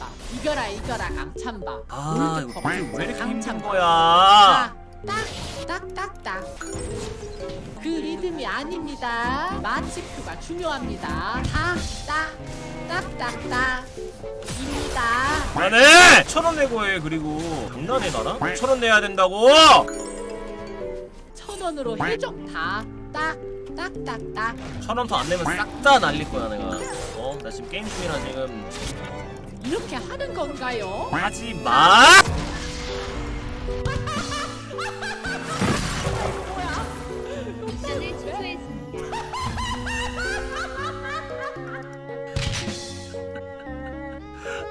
강찬밥 이겨라 이겨라 강찬밥 아 이거 왜 이렇게 힘든. 거야? 딱딱딱딱딱. 그 리듬이 아닙니다. 마치큐가 중요합니다. 딱딱딱딱딱. 입니다. 나는 천원 내고 해 그리고. 장난해 나랑? 천원 내야 된다고! 천 원으로 해줘. 다딱딱딱딱. 천원 더 안 내면 싹 다 날릴 거야 내가. 어? 나 지금 게임 중이라 지금 이렇게 하는 건가요? 하지 마 취소했습니다.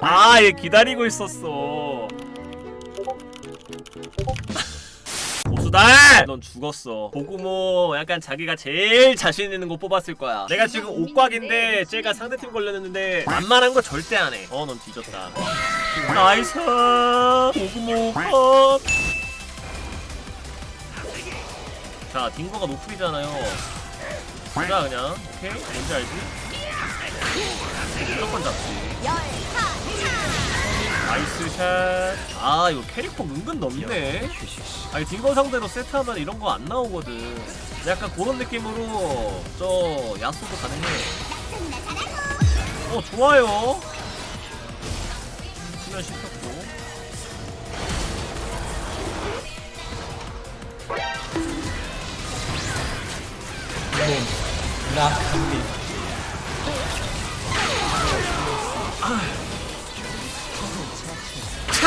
아, 얘 기다리고 있었어. 고수달! 넌 죽었어. 보구모 약간 자기가 제일 자신 있는 거 뽑았을 거야. 내가 지금 옥곽인데 쟤가 상대팀 걸렸는데 만만한 거 절대 안 해. 어, 넌 뒤졌다. 나이스! 보구모 컷! 자, 딩거가 노플이잖아요. 보자 그냥. 오케이? 뭔지 알지? 무조건 잡지. 나이스 샷. 아 이거 캐릭터 은근 넓네. 아니 딩거 상대로 세트하면 이런 거 안 나오거든. 약간 그런 느낌으로 저 야수도 가능해. 어 좋아요. 수면 시켰고.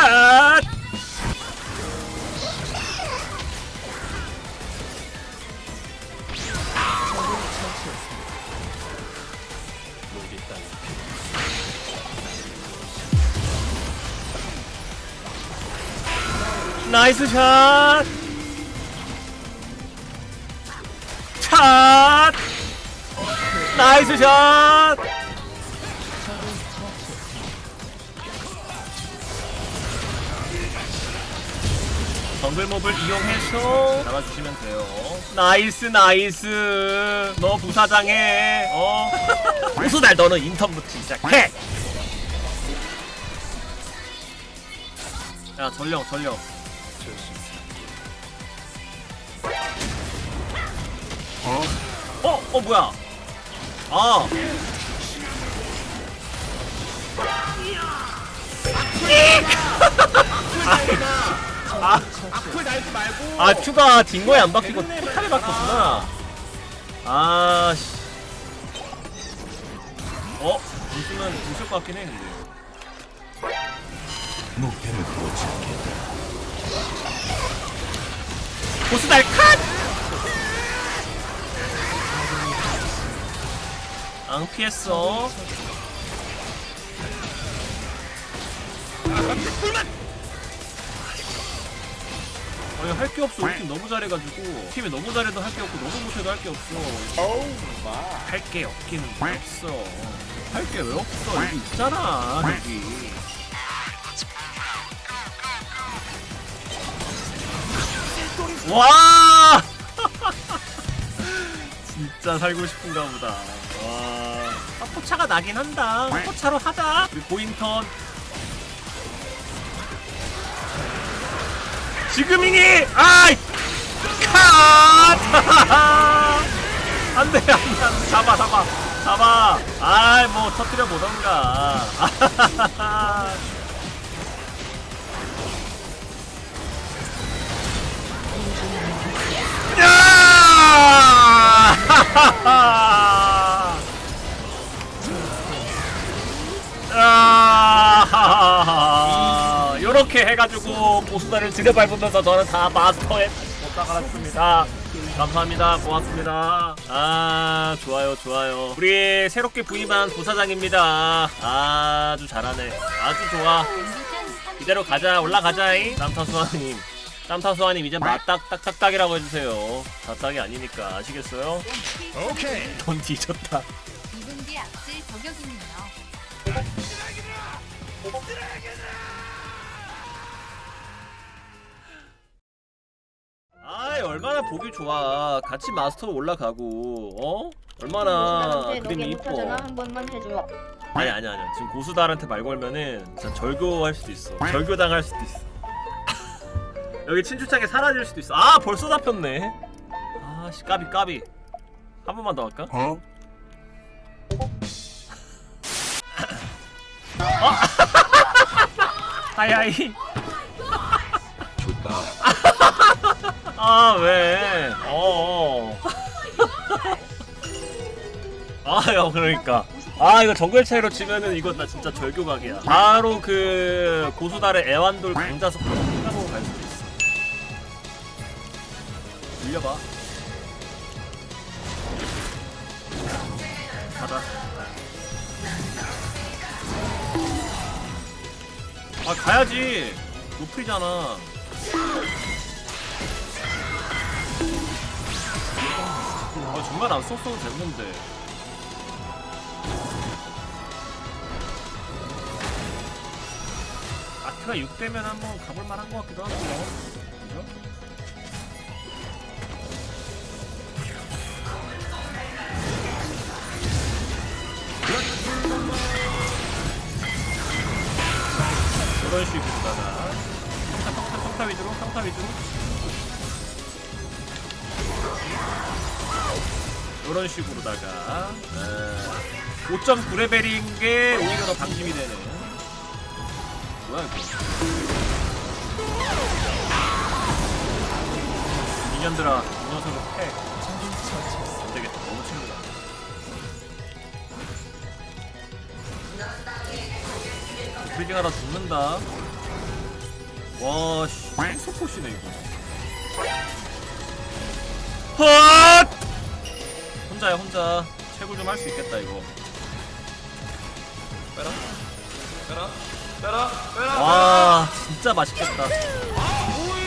샷! 나이스 샷! 샷! 나이스 샷! 정글몹을 이용해서 잡아주시면 돼요. 나이스 나이스. 너 부사장해. 어. 우수달 너는 인턴부터 시작해. 야 전령 전령. 어? 어? 어 뭐야? 아. 아. 앞을 달지 말고 아 큐가 딩거에 안 박히고 포탈에 박혔구나 아 씨. 어? 웃으면 웃을 것 같긴 해 근데 목표를 포착했다. 보스달 컷! 앙 피했어 아니 할 게 없어 우리 팀 너무 잘해가지고 팀이 너무 잘해도 할 게 없고 너무 못해도 할 게 없어 할 게 없기는 없어. 할 게 왜 없어? 여기 있잖아, 여기. 와! 진짜 살고 싶은가 보다. 와. 사포차가 나긴 한다. 사포차로 하자. 우리 고인턴. 지금이니! 아이! 컷! 안 돼, 안 돼, 안 돼. 잡아, 잡아. 잡아. 아이, 뭐, 터뜨려 보던가. 아, 요렇게 해가지고 보수단을 들여밟으면서 저는 다 마스터에 못 나가놨습니다. 감사합니다. 고맙습니다. 아, 좋아요, 좋아요. 우리 새롭게 부임한 부사장입니다. 아주 잘하네. 아주 좋아. 이대로 가자, 올라가자잉. 땀타수아님. 땀타수아님, 이제 맞딱, 딱딱딱이라고 해주세요. 딱딱이 아니니까. 아시겠어요? 오케이 넌 뒤졌다. 2분 뒤 악질 저격이네요. 얼마나 보기 좋아. 같이 마스터 올라가고 어? 얼마나 나한테 그림이 너게 못하잖아? 이뻐 한 번만 해줘. 아니 아니 아니. 지금 고수달한테 말 걸면은 진짜 절교할 수도 있어. 절교당할 수도 있어. 여기 친추창에 사라질 수도 있어. 아 벌써 잡혔네. 아씨 까비 까비. 한 번만 더 할까? 어? 하이하이. 좋다. 아 왜? 어. 아야 그러니까. 아 이거 정글 차이로 치면은 이거 나 진짜 절교각이야. 바로 그 고수달의 애완돌 강자석 하고 갈 수도 있어. 밀려봐. 가자. 아 가야지. 높이잖아. 아 중간 안 썼어도 됐는데. 아트가 6대면 한번 가볼 만한 것 같기도 하고. 그죠? 이런 식으로다가 평타 평타 평타 위주로 평타 위주로 이런 식으로다가 5.9레벨인 게 오히려 더 방심이 되는 뭐야 이거? 미년들아 이 녀석을 패. 안되겠다. 너무 친구다. 브리딩하다 죽는다. 와씨. 소포시네 이거. 헛! 혼자야 혼자 채굴 좀 할 수 있겠다 이거 빼라. 빼라. 빼라. 빼라. 와 진짜 맛있겠다 뭐해?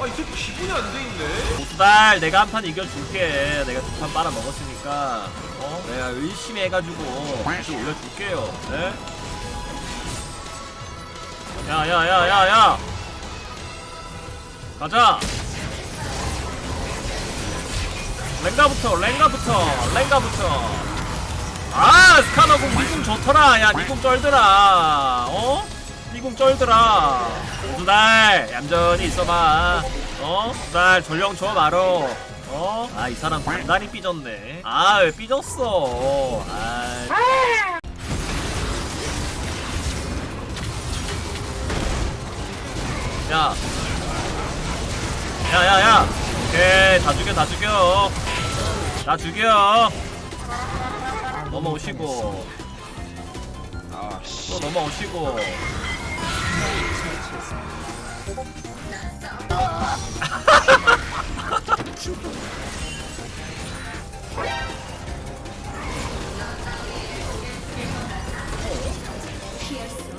아이 새끼 기분이 안 돼 있네. 고수달 내가 한 판 이겨줄게 내가 두 판 빨아 먹었으니까 어? 내가 열심히 해가지고 다시 올려줄게요 네? 야야야야야 가자 랭가부터 랭가부터 랭가부터 아 스카너공 니궁 좋더라 야 니궁 쩔더라 어? 니궁 쩔더라 고수달 얌전히 있어봐 어? 고수달 전령 줘 말어 어? 아 이 사람 단단히 삐졌네 아 왜 삐졌어 아 야. 야, 야, 야. 오케이. 다 죽여, 다 죽여. 다 죽여. 넘어오시고. 또 넘어오시고.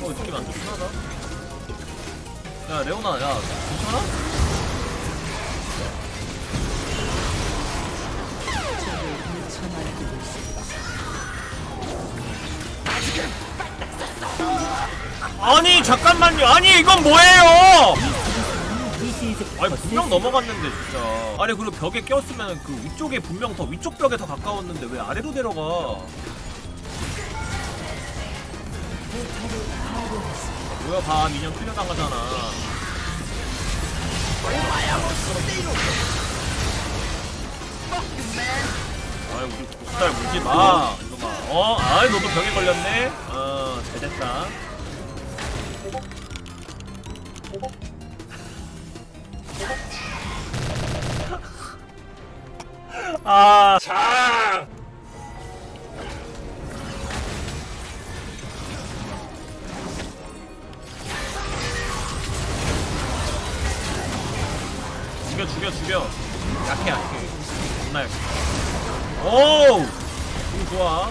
어, 느낌 안 좋긴 하다. 야, 레오나, 야, 괜찮아? 아니 잠깐만요. 아니 이건 뭐예요? 아니 분명 넘어갔는데 진짜. 아니 그리고 벽에 꼈으면 그 위쪽에 분명 더 위쪽 벽에 더 가까웠는데 왜 아래로 내려가? 뭐야 봐 미니언 클리어 당하잖아 아이 우리 고스달 물지 마. 이놈아 어? 아이 너도 벽에 걸렸네? 어 잘됐다. 아 자! 죽여 죽여 죽여. 약해 약해. 존나 약해 오우 좋아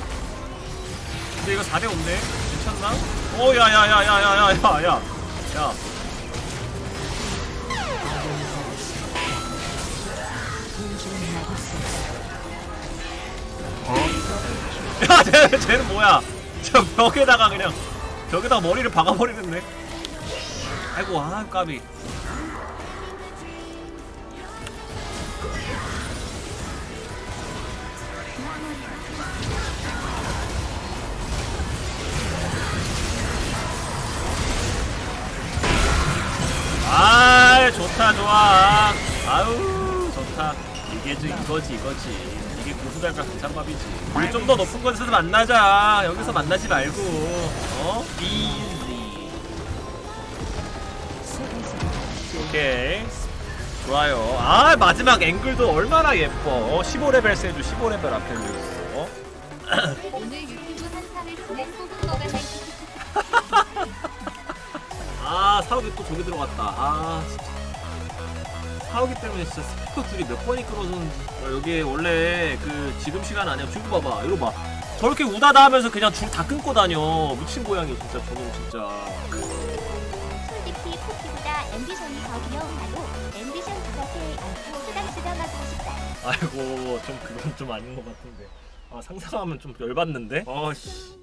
근데 이거 4대 5인데 괜찮나? 오 야야야야야야야야 야 야, 쟤, 쟤는 뭐야? 저 벽에다가 그냥 벽에다가 머리를 박아버리는데. 아이고, 아, 까비. 좋다 좋아. 아우 좋다. 이게 지 이거지 이거지. 이게 고수달과 강상밥이지. 우리 좀 더 높은 곳에서 만나자. 여기서 만나지 말고. 어? 이지 오케이. 좋아요. 아 마지막 앵글도 얼마나 예뻐. 어, 15레벨 세주 15레벨 앞에 어? 오늘 유튜브 아 사우기 또 저기 들어갔다. 아 진짜 사우기 때문에 진짜 스피커 둘이 몇 번이 끊어졌는지. 야, 여기 원래 그 지금 시간 아니야. 지금 봐봐. 이거 봐. 저렇게 우다다 하면서 그냥 줄 다 끊고 다녀. 미친 고양이 진짜. 저놈 진짜. 솔직히 쿠키보다 앰비션이 더 귀여운 나도 앰비션 그렇게 안고 쓰담쓰담하고 싶다. 아이고 좀 그건 좀 아닌 것 같은데. 아 상상하면 좀 열받는데? 어씨